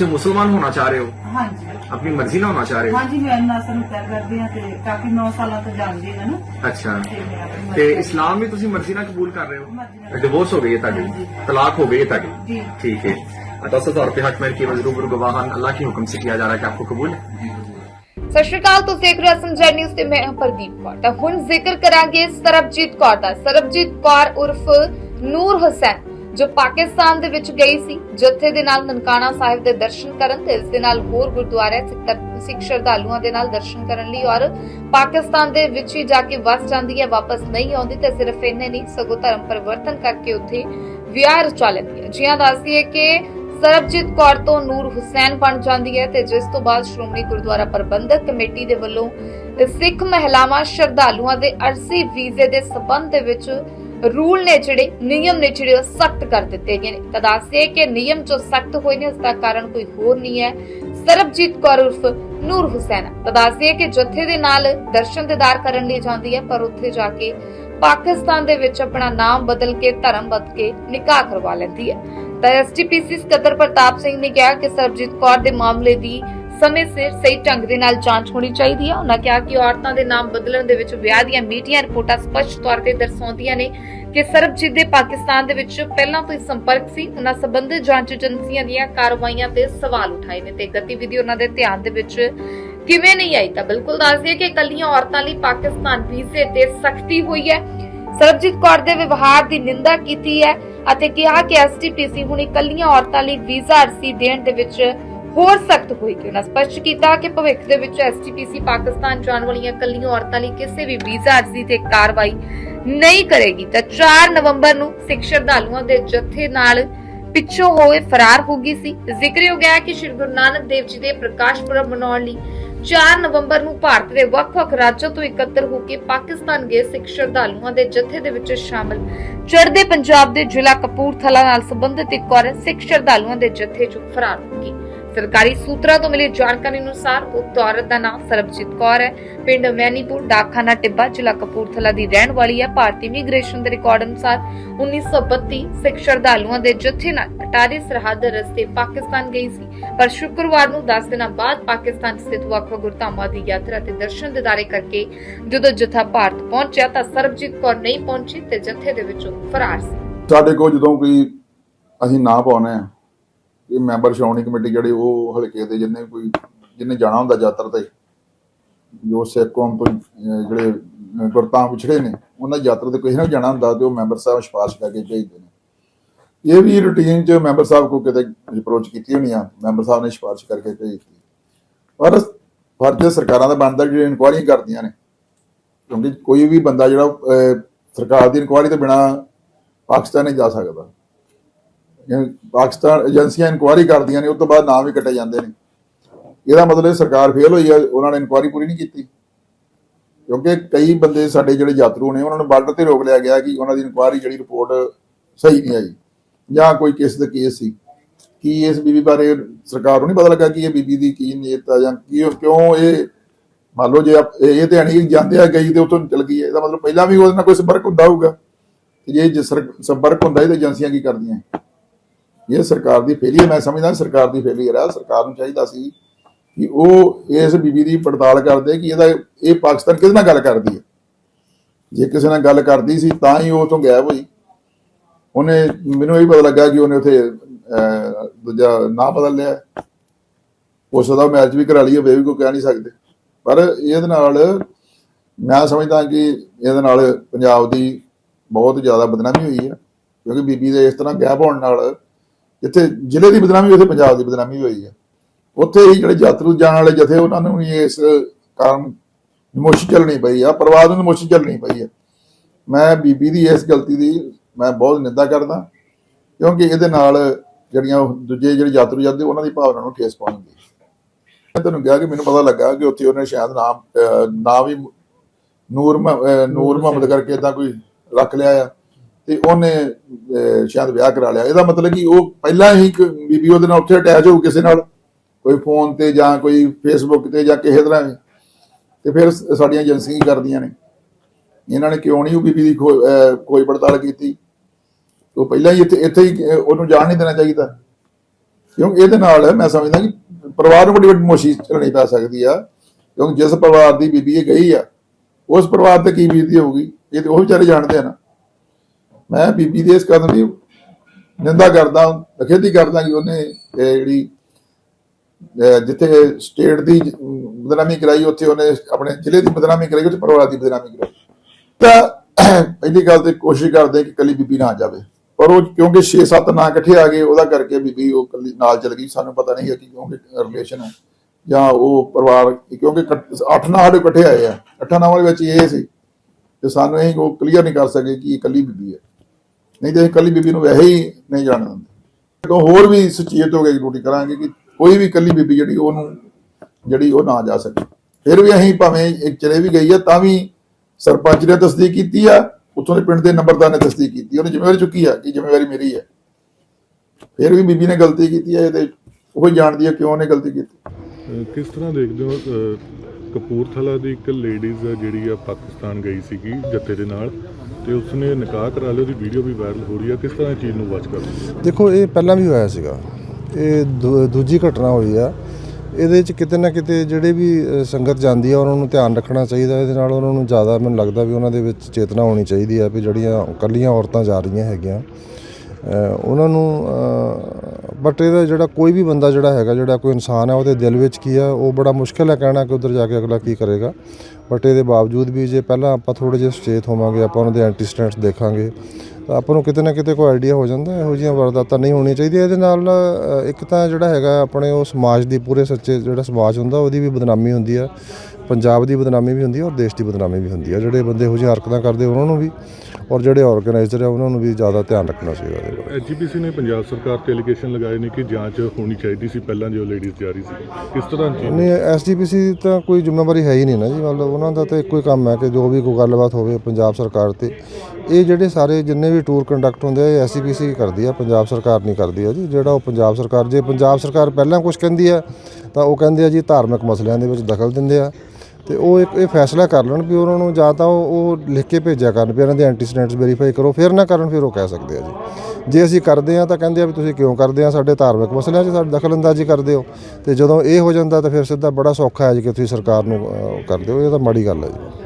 ਤੁਸੀਂ ਮੁਸਲਮਾਨ ਹੋਣਾ ਚਾਹ ਰਹੇ ਹੋ ਹਾਂਜੀ ਆਪਣੀ ਮਰਜ਼ੀ ਨਾਲ ਹੋਣਾ ਚਾਹ ਰਹੇ ਹੋ ਹਾਂਜੀ ਮੈਂ ਨਾਸਰ ਨੂੰ ਪਿਆਰ ਕਰਦੀ ਹਾਂ ਤੇ ਕਾਫੀ 9 ਸਾਲਾਂ ਤੋਂ ਜਾਣਦੀ ਹਾਂ ਨਾ ਅੱਛਾ ਤੇ ਮੈਂ ਆਪਣੀ ਤੇ ਮਰਜ਼ੀ- ਇਸਲਾਮ ਵੀ ਤੁਸੀਂ ਮਰਜ਼ੀ ਨਾਲ ਕਬੂਲ ਕਰ ਰਹੇ ਮਰਜ਼ੀ ਹੋ ਨਾਲ। ਡਿਵੋਰਸ ਹੋ ਗਈ ਹੈ ਤੁਹਾਡੀ ਹਾਂਜੀ। तलाक हो गई है ਤੁਹਾਡੀ जी। ठीक है दस हजार रुपये हक मेरे केवल रूबरू गवाहान अल्लाह के हुक्म से किया जा रहा है कि आपको कबूल है ਸਤਿ ਸ਼੍ਰੀ ਅਕਾਲ ਤੁਸੀਂ ਦੇਖ ਰਹੇ ਹੋ ਸੰਜੈ ਨਿਊਜ਼ ਤੇ ਮੈਂ ਹਾਂ ਪ੍ਰਦੀਪ ਕੌਰ ਤਾਂ ਹੁਣ ਜ਼ਿਕਰ ਕਰਾਂਗੇ ਸਰਬਜੀਤ ਕੌਰ ਦਾ ਸਰਬਜੀਤ ਕੌਰ ਉਰਫ ਨੂਰ ਹੁਸੈਨ ਜੋ ਪਾਕਿਸਤਾਨ ਦੇ ਵਿੱਚ ਗਈ ਸੀ, ਜੱਥੇ ਦੇ ਨਾਲ ਨਨਕਾਣਾ ਸਾਹਿਬ ਦੇ ਦਰਸ਼ਨ ਕਰਨ ਤੇ ਇਸ ਦੇ ਨਾਲ ਹੋਰ ਗੁਰਦੁਆਰੇ ਸਿੱਖ ਸ਼ਰਧਾਲੂਆਂ ਦੇ ਨਾਲ ਦਰਸ਼ਨ ਕਰਨ ਲਈ ਔਰ ਪਾਕਿਸਤਾਨ ਦੇ ਵਿੱਚ ਹੀ ਜਾ ਕੇ ਵਸ ਜਾਂਦੀ ਹੈ, ਵਾਪਸ ਨਹੀਂ ਆਉਂਦੀ ਤੇ ਸਿਰਫ ਇੰਨੇ ਨਹੀਂ, ਸਗੋਂ ਧਰਮ ਪਰਿਵਰਤਨ ਕਰਕੇ ਉੱਥੇ ਵਿਆਹ ਰਚਾ ਲੈਂਦੀ ਹੈ। ਜੀ ਦੱਸਦੀ ਹੈ ਕਿ ਸਰਬਜੀਤ ਕੌਰ ਤੋਂ ਨੂਰ ਹੁਸੈਨ ਬਣ ਜਾਂਦੀ ਹੈ ਤੇ ਜਿਸ ਤੋਂ ਬਾਅਦ ਸ਼੍ਰੋਮਣੀ ਗੁਰਦੁਆਰਾ ਪ੍ਰਬੰਧਕ ਕਮੇਟੀ ਦੇ ਵੱਲੋਂ ਸਿੱਖ ਮਹਿਲਾਵਾਂ ਸ਼ਰਧਾਲੂਆਂ ਦੇ ਅਰਜ਼ੀ, ਵੀਜ਼ੇ ਦੇ ਸਬੰਧ ਦੇ ਵਿੱਚ ਰੂਲ ਨੇ ਜਿਹੜੇ, ਨਿਯਮ ਨੇ ਜਿਹੜੇ ਸਖਤ ਕਰ ਦਿੱਤੇ ਗਏ ਨੇ। ਤਾਂ ਦੱਸਿਏ ਕਿ ਨਿਯਮ ਜੋ ਸਖਤ ਹੋਏ ਨੇ, ਉਸ ਦਾ ਕਾਰਨ ਕੋਈ ਹੋਰ ਨਹੀਂ ਹੈ। ਸਰਬਜੀਤ ਕੌਰ ਉਰਫ ਨੂਰ ਹੁਸੈਨ। ਤਾਂ ਦੱਸਿਏ ਕਿ ਜੱਥੇ ਦੇ ਨਾਲ ਦਰਸ਼ਨ ਦਿਦਾਰ ਕਰਨ ਲਈ ਜਾਂਦੀ ਹੈ, ਪਰ ਉੱਥੇ ਜਾ ਕੇ ਪਾਕਿਸਤਾਨ ਦੇ ਵਿੱਚ ਆਪਣਾ ਨਾਮ ਬਦਲ ਕੇ, ਧਰਮ ਬਦਲ ਕੇ ਨਿਕਾਹ ਕਰਵਾ ਲੈਂਦੀ ਹੈ। ਤਾਂ ਐਸਟੀਪੀਸੀ ਸਕੱਤਰ ਪ੍ਰਤਾਪ ਸਿੰਘ ਨੇ ਕਿਹਾ ਕਿ ਸਰਬਜੀਤ ਕੌਰ ਦੇ ਮਾਮਲੇ ਦੀ ਸਮੇਂ ਸਿਰ ਸਹੀ ਢੰਗ ਦੇ ਨਾਲ ਜਾਂਚ ਹੋਣੀ ਚਾਹੀਦੀ ਹੈ। ਉਹਨਾਂ ਕਿਹਾ ਕਿ ਔਰਤਾਂ ਦੇ ਨਾਮ ਬਦਲਣ ਦੇ ਵਿੱਚ ਵਿਆਹ ਦੀਆਂ ਮੀਡੀਆ ਰਿਪੋਰਟਾਂ ਸਪਸ਼ਟ ਤੌਰ ਤੇ ਦਰਸਾਉਂਦੀਆਂ ਨੇ ਕਿ ਸਰਬਜੀਤ ਦੇ ਪਾਕਿਸਤਾਨ ਦੇ ਵਿੱਚ ਪਹਿਲਾਂ ਤੋਂ ਹੀ ਸੰਪਰਕ ਸੀ। ਉਹਨਾਂ ਸੰਬੰਧਿਤ ਜਾਂਚ ਏਜੰਸੀਆਂ ਦੀਆਂ ਕਾਰਵਾਈਆਂ ਤੇ ਸਵਾਲ ਉਠਾਏ ਨੇ ਤੇ ਗਤੀਵਿਧੀ ਉਹਨਾਂ ਦੇ ਧਿਆਨ ਦੇ ਵਿੱਚ ਕਿਵੇਂ ਨਹੀਂ ਆਈ ਤਾਂ ਬਿਲਕੁਲ ਦੱਸ ਦਈਏ ਕਿ ਇਕੱਲੀਆਂ ਔਰਤਾਂ ਲਈ ਪਾਕਿਸਤਾਨ ਵੀਜ਼ੇ ਤੇ ਸਖਤੀ ਹੋਈ ਹੈ। ਸਰਬਜੀਤ ਕੌਰ ਦੇ ਵਿਵਹਾਰ ਦੀ ਨਿੰਦਾ ਕੀਤੀ ਹੈ ਅਤੇ ਕਿਹਾ ਕਿ ਐਸਟੀਪੀਸੀ ਹੁਣ ਇਕੱਲੀਆਂ ਔਰਤਾਂ ਲਈ ਵੀਜ਼ਾ ਅਰਜ਼ੀ ਦੇਣ ਦੇ ਵਿੱਚ ਹੋਰ ਸਖਤ ਹੋਏਗੀ ਉਹਨਾਂ ਸਪਸ਼ਟ ਕੀਤਾ ਕਿ ਭਵਿੱਖ ਦੇ ਵਿੱਚ ਐਸਟੀਪੀਸੀ ਪਾਕਿਸਤਾਨ ਜਾਣ ਵਾਲੀਆਂ ਇਕੱਲੀਆਂ ਔਰਤਾਂ ਲਈ ਕਿਸੇ ਵੀ ਵੀਜ਼ਾ ਅਰਜ਼ੀ ਤੇ ਕਾਰਵਾਈ ਨਹੀਂ ਕਰੇਗੀ। ਤਾਂ 4 ਨਵੰਬਰ ਨੂੰ ਸਿੱਖ ਸ਼ਰਧਾਲੂਆਂ ਦੇ ਜਥੇ ਨਾਲ ਪਿੱਛੋਂ ਹੋਏ ਫਰਾਰ ਹੋ ਗਈ ਸੀ। ਜ਼ਿਕਰਯੋਗ ਹੈ ਕਿ ਸ਼੍ਰੀ ਗੁਰੂ ਨਾਨਕ ਦੇਵ ਜੀ ਦੇ ਪ੍ਰਕਾਸ਼ ਪੁਰਬ ਮਨਾਉਣ ਲਈ 4 ਨਵੰਬਰ ਨੂੰ ਭਾਰਤ ਦੇ ਵੱਖ-ਵੱਖ ਰਾਜਾਂ ਤੋਂ ਇਕੱਤਰ ਹੋ ਕੇ ਪਾਕਿਸਤਾਨ ਗਏ ਸਿੱਖ ਸ਼ਰਧਾਲੂਆਂ ਦੇ ਜਥੇ ਦੇ ਵਿੱਚ ਸ਼ਾਮਲ। ਚੜ੍ਹਦੇ ਪੰਜਾਬ ਦੇ ਜ਼ਿਲ੍ਹਾ ਕਪੂਰਥਲਾ ਨਾਲ ਸੰਬੰਧਿਤ ਇੱਕ ਔਰਤ ਸਿੱਖ ਸ਼ਰਧਾਲੂਆਂ ਦੇ ਜਥੇ ਚੋਂ ਫਰਾਰ ਹੋ ਗਈ। ਸਰਕਾਰੀ ਸੂਤਰਾਂ ਤੋਂ ਮਿਲੀ ਜਾਣਕਾਰੀ ਅਨੁਸਾਰ ਉਕਤ ਔਰਤ ਦਾ ਨਾਮ ਸਰਬਜੀਤ ਕੌਰ ਹੈ। ਪਿੰਡ ਮੈਨੀਪੁਰ ਡਾਕਖਾਨਾ ਟਿੱਬਾ, ਜ਼ਿਲ੍ਹਾ ਕਪੂਰਥਲਾ ਦੀ ਰਹਿਣ ਵਾਲੀ ਹੈ। ਭਾਰਤੀ ਇਮੀਗ੍ਰੇਸ਼ਨ ਦੇ ਰਿਕਾਰਡ ਅਨੁਸਾਰ 1932 ਸਿੱਖ ਸ਼ਰਧਾਲੂਆਂ ਦੇ ਜਥੇ ਨਾਲ ਅਟਾਰੀ ਸਰਹੱਦ ਰਸਤੇ ਪਾਕਿਸਤਾਨ ਗਈ ਸੀ। ਪਰ ਸ਼ੁੱਕਰਵਾਰ ਨੂੰ 10 ਦਿਨਾਂ ਬਾਅਦ ਪਾਕਿਸਤਾਨ ਸਥਿਤ ਵੱਖ-ਵੱਖ ਗੁਰਧਾਮਾਂ ਦੀ ਯਾਤਰਾ ਤੇ ਦਰਸ਼ਨ ਦਿਦਾਰੇ ਕਰਕੇ ਜਦੋਂ ਜਥਾ ਭਾਰਤ ਪਹੁੰਚਿਆ ਤਾਂ ਸਰਬਜੀਤ ਕੌਰ ਨਹੀਂ ਪਹੁੰਚੀ ਤੇ ਜਥੇ ਦੇ ਵਿੱਚੋਂ ਫਰਾਰ ਸੀ। ਸਾਡੇ ਕੋਲ ਜਦੋਂ ਕੋਈ ਅਸੀਂ ਨਾਂ ਪਾਉਨੇ ਆ ਇਹ ਮੈਂਬਰ ਸ਼੍ਰੋਮਣੀ ਕਮੇਟੀ ਜਿਹੜੇ ਉਹ ਹਲਕੇ ਦੇ ਜਿੰਨੇ ਕੋਈ ਜਿਹਨੇ ਜਾਣਾ ਹੁੰਦਾ ਯਾਤਰਾ ਤੇ ਜੋ ਸਿੱਖ ਕੌਮ ਜਿਹੜੇ ਅਹ, ਗੁਰਤਾਂ ਵਿਛੜੇ ਨੇ ਉਹਨਾਂ ਦੀ ਯਾਤਰਾ ਤੇ ਕਿਸੇ ਨੇ ਜਾਣਾ ਹੁੰਦਾ ਤੇ ਉਹ ਮੈਂਬਰ ਸਾਹਿਬ ਸਿਫਾਰਿਸ਼ ਕਰਕੇ ਭੇਜਦੇ ਨੇ। ਇਹ ਵੀ ਰੂਟੀਨ 'ਚ ਮੈਂਬਰ ਸਾਹਿਬ ਕੋ ਕਿਤੇ ਅਪਰੋਚ ਕੀਤੀ ਹੋਣੀ ਆ ਮੈਂਬਰ ਸਾਹਿਬ ਨੇ ਸਿਫਾਰਿਸ਼ ਕਰਕੇ ਭੇਜਤੀ ਪਰ ਫਰਜ਼ ਸਰਕਾਰਾਂ ਦਾ ਬਣਦਾ ਜਿਹੜੇ ਇਨਕੁਆਇਰੀ ਕਰਦੀਆਂ ਨੇ ਕਿਉਂਕਿ ਕੋਈ ਵੀ ਬੰਦਾ ਜਿਹੜਾ ਸਰਕਾਰ ਦੀ ਇਨਕੁਆਇਰੀ ਤੋਂ ਬਿਨਾ ਪਾਕਿਸਤਾਨ ਨਹੀਂ ਜਾ ਸਕਦਾ। ਪਾਕਿਸਤਾਨ ਏਜੰਸੀਆਂ ਇਨਕੁਆਇਰੀ ਕਰਦੀਆਂ ਨੇ ਉਸ ਤੋਂ ਬਾਅਦ ਨਾਮ ਵੀ ਕੱਟੇ ਜਾਂਦੇ ਨੇ। ਇਹਦਾ ਮਤਲਬ ਸਰਕਾਰ ਫੇਲ ਹੋਈ ਹੈ, ਉਹਨਾਂ ਨੇ ਇਨਕੁਆਇਰੀ ਪੂਰੀ ਨਹੀਂ ਕੀਤੀ। ਕਿਉਂਕਿ ਕਈ ਬੰਦੇ ਸਾਡੇ ਜਿਹੜੇ ਯਾਤਰੂ ਨੇ, ਉਹਨਾਂ ਨੂੰ ਬਾਰਡਰ ਤੇ ਰੋਕ ਲਿਆ ਗਿਆ ਕਿ ਉਹਨਾਂ ਦੀ ਇਨਕੁਆਇਰੀ ਜਿਹੜੀ ਰਿਪੋਰਟ ਸਹੀ ਨਹੀਂ ਆਈ ਜਾਂ ਕੋਈ ਕਿਸ ਦਾ ਕੇਸ ਸੀ। ਕੀ ਇਸ ਬੀਬੀ ਬਾਰੇ ਸਰਕਾਰ ਨੂੰ ਨਹੀਂ ਪਤਾ ਲੱਗਾ ਕਿ ਇਹ ਬੀਬੀ ਦੀ ਕੀ ਨੀਅਤ ਆ ਜਾਂ ਕੀ ਕਿਉਂ ਇਹ ਮੰਨ ਲਓ ਜੇ ਆਪ- ਇਹ ਤੇ ਨਹੀਂ ਜਾਂਦੇ ਆ ਗਈ ਤੇ ਉੱਥੋਂ ਚਲ ਗਈ ਇਹਦਾ ਮਤਲਬ ਪਹਿਲਾਂ ਵੀ ਉਹਦੇ ਨਾਲ ਕੋਈ ਸੰਪਰਕ ਹੁੰਦਾ ਹੋਊਗਾ। ਜੇ ਸਰ- ਸੰਪਰਕ ਹੁੰਦਾ ਇਹ ਤਾਂ ਏਜੰਸੀਆਂ ਕੀ ਕਰਦੀਆਂ? ਇਹ ਸਰਕਾਰ ਦੀ ਫੇਲੀਅਰ ਮੈਂ ਸਮਝਦਾ ਸਰਕਾਰ ਦੀ ਫੇਲੀਅਰ ਆ ਸਰਕਾਰ ਨੂੰ ਚਾਹੀਦਾ ਸੀ ਕਿ ਉਹ ਇਸ ਬੀਬੀ ਦੀ ਪੜਤਾਲ ਕਰਦੇ ਕਿ ਇਹਦਾ ਇਹ ਪਾਕਿਸਤਾਨ ਕਿਹਦੇ ਨਾਲ ਗੱਲ ਕਰਦੀ ਹੈ। ਜੇ ਕਿਸੇ ਨਾਲ ਗੱਲ ਕਰਦੀ ਸੀ ਤਾਂ ਹੀ ਉਹ ਤੋਂ ਗਾਇਬ ਹੋਈ। ਉਹਨੇ ਮੈਨੂੰ ਇਹ ਪਤਾ ਲੱਗਾ ਕਿ ਉਹਨੇ ਉਥੇ ਦੂਜਾ ਨਾਂ ਬਦਲ ਲਿਆ। ਉਸ ਦਾ ਮੈਚ ਵੀ ਕਰਾ ਲਈ ਹੋਵੇ ਵੀ ਕੋਈ ਕਹਿ ਨਹੀਂ ਸਕਦੇ। ਪਰ ਇਹਦੇ ਨਾਲ ਮੈਂ ਸਮਝਦਾ ਕਿ ਇਹਦੇ ਨਾਲ ਪੰਜਾਬ ਦੀ ਬਹੁਤ ਜ਼ਿਆਦਾ ਬਦਨਾਮੀ ਹੋਈ ਹੈ, ਕਿਉਂਕਿ ਬੀਬੀ ਦੇ ਇਸ ਤਰ੍ਹਾਂ ਗਾਇਬ ਹੋਣ ਨਾਲ ਜਿੱਥੇ ਜ਼ਿਲ੍ਹੇ ਦੀ ਬਦਨਾਮੀ ਉੱਥੇ ਪੰਜਾਬ ਦੀ ਬਦਨਾਮੀ ਹੋਈ ਹੈ ਉੱਥੇ ਹੀ ਜਿਹੜੇ ਯਾਤਰੂ ਜਾਣ ਵਾਲੇ ਜਥੇ ਉਹਨਾਂ ਨੂੰ ਵੀ ਇਸ ਕਾਰਨ ਮੁਸ਼ਕਿਲ ਚੱਲਣੀ ਪਈ ਆ ਪਰਿਵਾਰ ਨੂੰ ਮੁਸ਼ਕਿਲ ਚੱਲਣੀ ਪਈ ਹੈ ਮੈਂ ਬੀਬੀ ਦੀ ਇਸ ਗਲਤੀ ਦੀ ਮੈਂ ਬਹੁਤ ਨਿੰਦਾ ਕਰਦਾ ਕਿਉਂਕਿ ਇਹਦੇ ਨਾਲ ਜਿਹੜੀਆਂ ਦੂਜੇ ਜਿਹੜੇ ਯਾਤਰੂ ਜਾਂਦੇ ਉਹਨਾਂ ਦੀ ਭਾਵਨਾ ਨੂੰ ਠੇਸ ਪਹੁੰਚਦੀ ਮੈਂ ਤੁਹਾਨੂੰ ਕਿਹਾ ਕਿ ਮੈਨੂੰ ਪਤਾ ਲੱਗਾ ਕਿ ਉੱਥੇ ਉਹਨੇ ਸ਼ਾਇਦ ਨਾਮ ਅਹ, ਵੀ ਨੂਰ ਨੂਰ ਮੁਹੰਮਦ ਕਰਕੇ ਇਦਾਂ ਕੋਈ ਰੱਖ ਲਿਆ ਆ। ਤੇ ਉਹਨੇ ਸ਼ਾਇਦ ਵਿਆਹ ਕਰਾ ਲਿਆ। ਇਹਦਾ ਮਤਲਬ ਕਿ ਉਹ ਪਹਿਲਾਂ ਹੀ ਇੱਕ ਬੀਬੀ ਉਹਦੇ ਨਾਲ ਉੱਥੇ ਅਟੈਚ ਹੋਊ ਕਿਸੇ ਨਾਲ ਕੋਈ ਫੋਨ ਤੇ ਜਾਂ ਕੋਈ ਫੇਸਬੁੱਕ ਤੇ ਜਾਂ ਕਿਸੇ ਤਰ੍ਹਾਂ ਵੀ। ਤੇ ਫਿਰ ਸਾਡੀਆਂ ਏਜੰਸੀਆਂ ਕੀ ਕਰਦੀਆਂ ਨੇ। ਇਹਨਾਂ ਨੇ ਕਿਉਂ ਨਹੀਂ ਉਹ ਬੀਬੀ ਦੀ ਖੋ- ਅਹ, ਕੋਈ ਪੜਤਾਲ ਕੀਤੀ? ਉਹ ਪਹਿਲਾਂ ਹੀ ਇੱਥੇ ਇੱਥੇ ਹੀ ਉਹਨੂੰ ਜਾਣ ਨਹੀਂ ਦੇਣਾ ਚਾਹੀਦਾ। ਕਿਉਂਕਿ ਇਹਦੇ ਨਾਲ ਮੈਂ ਸਮਝਦਾ ਕਿ ਪਰਿਵਾਰ ਨੂੰ ਬੜੀ ਵੱਡੀ ਮੁਸ਼ੀ ਚੱਲਣੀ ਪੈ ਸਕਦੀ ਆ। ਕਿਉਂਕਿ ਜਿਸ ਪਰਿਵਾਰ ਦੀ ਬੀਬੀ ਇਹ ਗਈ ਆ ਉਸ ਪਰਿਵਾਰ ਤੇ ਕੀ ਬੀਤਦੀ ਹੋਊਗੀ? ਇਹ ਤੇ ਉਹ ਵਿਚਾਰੇ ਜਾਣਦੇ ਆ ਨਾ। ਮੈਂ ਬੀਬੀ ਦੇ ਇਸ ਕਦਮ ਦੀ ਨਿੰਦਾ ਕਰਦਾ ਬਖੇਦੀ ਕਰਦਾ ਕਿ ਉਹਨੇ ਜਿਹੜੀ ਜਿੱਥੇ ਸਟੇਟ ਦੀ ਬਦਨਾਮੀ ਕਰਾਈ, ਉੱਥੇ ਉਹਨੇ ਆਪਣੇ ਜ਼ਿਲ੍ਹੇ ਦੀ ਬਦਨਾਮੀ ਕਰਾਈ, ਉੱਥੇ ਪਰਿਵਾਰ ਦੀ ਬਦਨਾਮੀ ਕਰਾਈ। ਤਾਂ ਪਹਿਲੀ ਗੱਲ ਤੇ ਕੋਸ਼ਿਸ਼ ਕਰਦੇ ਕਿ ਕੱਲੀ ਬੀਬੀ ਨਾ ਜਾਵੇ। ਪਰ ਉਹ ਕਿਉਂਕਿ 6-7 ਨਾਂ ਇਕੱਠੇ ਆ ਗਏ, ਉਹਦਾ ਕਰਕੇ ਬੀਬੀ ਉਹ ਕੱਲੀ ਨਾਲ ਚਲ ਗਈ। ਸਾਨੂੰ ਪਤਾ ਨਹੀਂ ਹੈ ਕਿ ਕਿਉਂਕਿ ਰਿਲੇਸ਼ਨ ਹੈ, ਜਾਂ ਉਹ ਪਰਿਵਾਰ, ਕਿਉਂਕਿ 8 ਨਾਂ ਸਾਡੇ ਇਕੱਠੇ ਆਏ ਆ। ਅੱਠਾਂ ਨਾਂ ਦੇ ਵਿੱਚ ਇਹ ਸੀ, ਤੇ ਸਾਨੂੰ ਇਹ ਉਹ ਕਲੀਅਰ ਨਹੀਂ ਕਰ ਸਕੇ ਕਿ ਇਹ ਕੱਲੀ ਬੀਬੀ ਹੈ। ਨਹੀਂ ਤੇ ਕੱਲੀ ਬੀਬੀ ਨੂੰ ਵੈਸੇ ਹੀ ਨਹੀਂ ਜਾਣ ਦਿੰਦੇ ਤੋਂ ਹੋਰ ਵੀ ਸੁਚੇਤ ਹੋ ਕੇ ਡਿਊਟੀ ਕਰਾਂਗੇ ਕਿ ਕੋਈ ਵੀ ਕੱਲੀ ਬੀਬੀ ਜਿਹੜੀ ਉਹਨੂੰ, ਜਿਹੜੀ ਉਹ ਨਾ ਜਾ ਸਕੇ। ਫਿਰ ਵੀ ਅਸੀਂ ਭਾਵੇਂ ਇੱਕ ਚਲੇ ਵੀ ਗਈ ਆ, ਤਾਂ ਵੀ ਸਰਪੰਚ ਨੇ ਤਸਦੀਕ ਕੀਤੀ ਆ, ਉੱਥੋਂ ਦੇ ਪਿੰਡ ਦੇ ਨੰਬਰਦਾਰ ਨੇ ਤਸਦੀਕ ਕੀਤੀ ਉਹਨੇ ਜ਼ਿੰਮੇਵਾਰੀ ਚੁੱਕੀ ਆ ਕਿ ਜ਼ਿੰਮੇਵਾਰੀ ਮੇਰੀ ਹੈ ਫਿਰ ਵੀ ਬੀਬੀ ਨੇ ਗਲਤੀ ਕੀਤੀ ਹੈ ਤੇ ਉਹ ਜਾਣਦੀ ਹੈ ਕਿਉਂ ਉਹਨੇ ਗਲਤੀ ਕੀਤੀ। ਕਿਸ ਤਰ੍ਹਾਂ ਦੇਖਦੇ ਹੋ ਕਪੂਰਥਲਾ ਦੀ ਇੱਕ ਲੇਡੀਜ਼ ਜਿਹੜੀ ਆ ਪਾਕਿਸਤਾਨ ਗਈ ਸੀਗੀ ਜੱਥੇ ਦੇ ਨਾਲ ਤੇ ਉਸਨੇ ਨਿਕਾਹ ਕਰਾ ਲਿਆ ਉਹਦੀ ਵੀਡੀਓ ਵੀ ਵਾਇਰਲ ਹੋ ਰਹੀ ਆ ਕਿਸ ਤਰ੍ਹਾਂ ਇਹ ਚੀਜ਼ ਨੂੰ ਵਾਚ ਕਰਦੇ ਦੇਖੋ ਇਹ ਪਹਿਲਾਂ ਵੀ ਹੋਇਆ ਸੀਗਾ। ਇਹ ਦੂ- ਦੂਜੀ ਘਟਨਾ ਹੋਈ ਆ। ਇਹਦੇ ਚ ਕਿਤੇ ਨਾ ਕਿਤੇ ਜਿਹੜੇ ਵੀ ਅ, ਸੰਗਤ ਜਾਂਦੀ ਆ ਉਹਨਾਂ ਨੂੰ ਧਿਆਨ ਰੱਖਣਾ ਚਾਹੀਦਾ ਇਹਦੇ ਨਾਲ ਉਹਨਾਂ ਨੂੰ ਜ਼ਿਆਦਾ ਮੈਨੂੰ ਲੱਗਦਾ ਵੀ ਉਹਨਾਂ ਦੇ ਵਿੱਚ ਚੇਤਨਾ ਹੋਣੀ ਚਾਹੀਦੀ ਆ ਵੀ ਜਿਹੜੀਆਂ ਇਕੱਲੀਆਂ ਔਰਤਾਂ ਜਾ ਰਹੀਆਂ ਹੈਗੀਆਂ। ਉਹਨਾਂ ਨੂੰ ਬਟ ਇਹਦਾ ਜਿਹੜਾ ਕੋਈ ਵੀ ਬੰਦਾ ਜਿਹੜਾ ਹੈਗਾ, ਜਿਹੜਾ ਕੋਈ ਇਨਸਾਨ ਹੈ, ਉਹਦੇ ਦਿਲ ਵਿੱਚ ਕੀ ਆ, ਉਹ ਬੜਾ ਮੁਸ਼ਕਿਲ ਹੈ ਕਹਿਣਾ ਕਿ ਉਧਰ ਜਾ ਕੇ ਅਗਲਾ ਕੀ ਕਰੇਗਾ। ਬਟ ਇਹਦੇ ਬਾਵਜੂਦ ਵੀ ਜੇ ਪਹਿਲਾਂ ਆਪਾਂ ਥੋੜੇ ਜਿਹਾ ਸੁਚੇਤ ਹੋਵਾਂਗੇ, ਆਪਾਂ ਉਹਨਾਂ ਦੇ ਐਂਟੀਸਟੈਂਟਸ ਦੇਖਾਂਗੇ, ਤਾਂ ਆਪਾਂ ਨੂੰ ਕਿਤੇ ਨਾ ਕਿਤੇ ਕੋਈ ਆਈਡੀਆ ਹੋ ਜਾਂਦਾ, ਇਹੋ ਜਿਹੀਆਂ ਵਾਰਦਾਤਾਂ ਨਹੀਂ ਹੋਣੀਆਂ ਚਾਹੀਦੀਆਂ। ਇਹਦੇ ਨਾਲ ਇੱਕ ਤਾਂ ਜਿਹੜਾ ਹੈਗਾ ਆਪਣੇ ਉਹ ਸਮਾਜ ਦੀ ਪੂਰੇ ਸੱਚੇ ਜਿਹੜਾ ਸਮਾਜ ਹੁੰਦਾ, ਉਹਦੀ ਵੀ ਬਦਨਾਮੀ ਹੁੰਦੀ ਆ। ਪੰਜਾਬ ਦੀ ਬਦਨਾਮੀ ਵੀ ਹੁੰਦੀ ਹੈ ਔਰ ਦੇਸ਼ ਦੀ ਬਦਨਾਮੀ ਵੀ ਹੁੰਦੀ ਆ। ਜਿਹੜੇ ਬੰਦੇ ਇਹੋ ਜਿਹੀਆਂ ਹਰਕਤਾਂ ਕਰਦੇ ਉਹਨਾਂ ਨੂੰ ਵੀ ਔਰ ਜਿਹੜੇ ਆਰਗੇਨਾਈਜ਼ਰ ਆ ਉਹਨਾਂ ਨੂੰ ਵੀ ਜ਼ਿਆਦਾ ਧਿਆਨ ਰੱਖਣਾ ਚਾਹੀਦਾ ਇਹਦੇ ਬਾਰੇ ਐਜੀਪੀਸੀ ਨੇ ਪੰਜਾਬ ਸਰਕਾਰ ਤੇ ਐਲੀਗੇਸ਼ਨ ਲਗਾਏ ਨੇ ਕਿ ਜਾਂਚ ਹੋਣੀ ਚਾਹੀਦੀ ਸੀ ਪਹਿਲਾਂ ਜੋ ਲੇਡੀਜ਼ ਜਾ ਰਹੀ ਸੀ। ਕਿਸ ਤਰ੍ਹਾਂ ਨਹੀਂ ਐਸਜੀਪੀਸੀ ਦੀ ਤਾਂ ਕੋਈ ਜ਼ਿੰਮੇਵਾਰੀ ਹੈ ਹੀ ਨਹੀਂ ਨਾ ਜੀ ਮਤਲਬ ਉਹਨਾਂ ਦਾ ਤਾਂ ਇੱਕੋ ਹੀ ਕੰਮ ਹੈ ਕਿ ਜੋ ਵੀ ਕੋਈ ਗੱਲਬਾਤ ਹੋਵੇ ਪੰਜਾਬ ਸਰਕਾਰ ਤੇ। ਇਹ ਜਿਹੜੇ ਸਾਰੇ ਜਿੰਨੇ ਵੀ ਟੂਰ ਕੰਡਕਟ ਹੁੰਦੇ ਆ ਇਹ ਐਸਜੀਪੀਸੀ ਕਰਦੀ ਆ ਪੰਜਾਬ ਸਰਕਾਰ ਨਹੀਂ ਕਰਦੀ ਆ ਜੀ। ਜਿਹੜਾ ਉਹ ਪੰਜਾਬ ਸਰਕਾਰ ਜੇ ਪੰਜਾਬ ਸਰਕਾਰ ਪਹਿਲਾਂ ਕੁਝ ਕਹਿੰਦੀ ਆ ਤਾਂ ਉਹ ਕਹਿੰਦੇ ਆ ਜੀ ਧਾਰਮਿਕ ਮਸਲਿਆਂ ਦੇ ਵਿੱਚ ਦਖਲ ਦਿੰਦੇ ਆ। ਤੇ ਉਹ ਇੱਕ ਇਹ ਫੈਸਲਾ ਕਰ ਲੈਣ ਵੀ ਉਹਨਾਂ ਨੂੰ ਜਾਂ ਤਾਂ ਉਹ ਲਿਖ ਕੇ ਭੇਜਿਆ ਕਰਨ ਵੀ ਇਹਨਾਂ ਦੇ ਐਂਟੀਸੀਡੈਂਟਸ ਵੈਰੀਫਾਈ ਕਰੋ ਫਿਰ ਨਾ ਕਰਨ ਫਿਰ ਉਹ ਕਹਿ ਸਕਦੇ ਆ ਜੀ। ਜੇ ਅਸੀਂ ਕਰਦੇ ਆ ਤਾਂ ਕਹਿੰਦੇ ਆ ਵੀ ਤੁਸੀਂ ਕਿਉਂ ਕਰਦੇ ਆ? ਸਾਡੇ ਧਾਰਮਿਕ ਮਸਲਿਆਂ 'ਚ ਸਾਡੇ ਦਖਲਅੰਦਾਜ਼ੀ ਕਰਦੇ ਹੋ। ਤੇ ਜਦੋਂ ਇਹ ਹੋ ਜਾਂਦਾ ਤਾਂ ਫਿਰ ਸਿੱਧਾ ਬੜਾ ਸੌਖਾ ਹੈ ਜੀ ਕਿ ਤੁਸੀਂ ਸਰਕਾਰ ਨੂੰ ਅਹ, ਕਰਦੇ ਹੋ। ਇਹ ਤਾਂ ਮਾੜੀ ਗੱਲ ਹੈ ਜੀ।